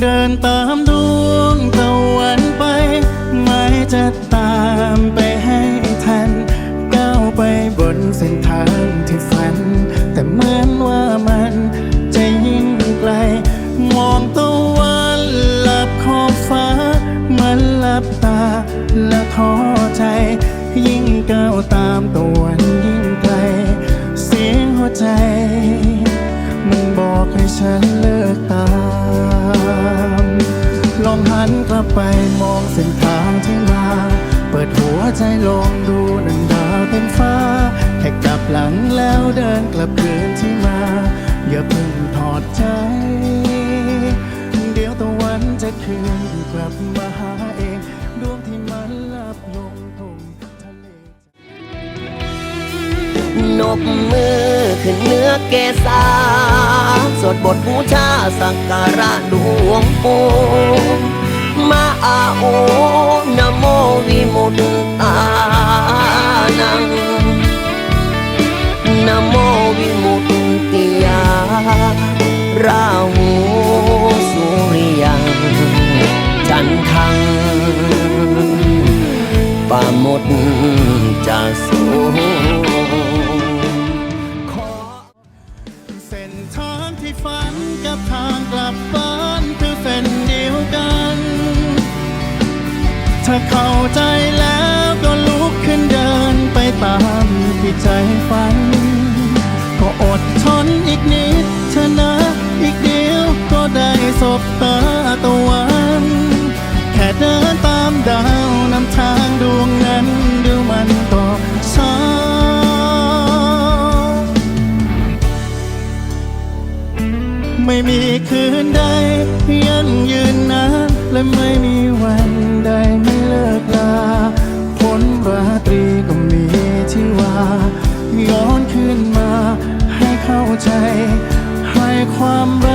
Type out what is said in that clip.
เดินตามดวงตะวันไป ไม่จะตามไปให้ทัน ก้าวไปบนเส้นทางที่ฝัน แต่เหมือนว่ามันจะยิ่งไกล มองตะวันหลับขอบฟ้า มันหลับตาและท้อใจ ยิ่งก้าวตามตะวันยิ่งไกล เสียงหัวใจ มันบอกให้ฉัน ไปมองเส้นทางที่มา เปิดหัวใจลงดูนันดาวเต็มฟ้า แค่กลับหลังแล้วเดินกลับคืนที่มา อย่าเพิ่งถอดใจ เดี๋ยวตะวันจะคืนกลับมาหาเอง ดวงที่มันลับลงทงทะเลนบมือขึ้นเนื้อเกษาสวดบทบูชาสักการะหลวงปู่ มาอาโอนโมวิมุตตานังนโมวิมุตติยาราหูสุริยังจันทังปาหมดจะสูขอเส้นทางที่ฝันกับทางกลับบ้าน ถ้าเข้าใจแล้วก็ลุกขึ้นเดินไปตามที่ใจฝัน ก็อดทนอีกนิดเถอะนะ อีกเดียวก็ได้สบตาตะวันแค่เดินตามดาวนำทางดวงนั้นเดี๋ยวมันก็เช้าไม่มีคืนใดยังยืนนานและไม่มี ใจให้ความรัก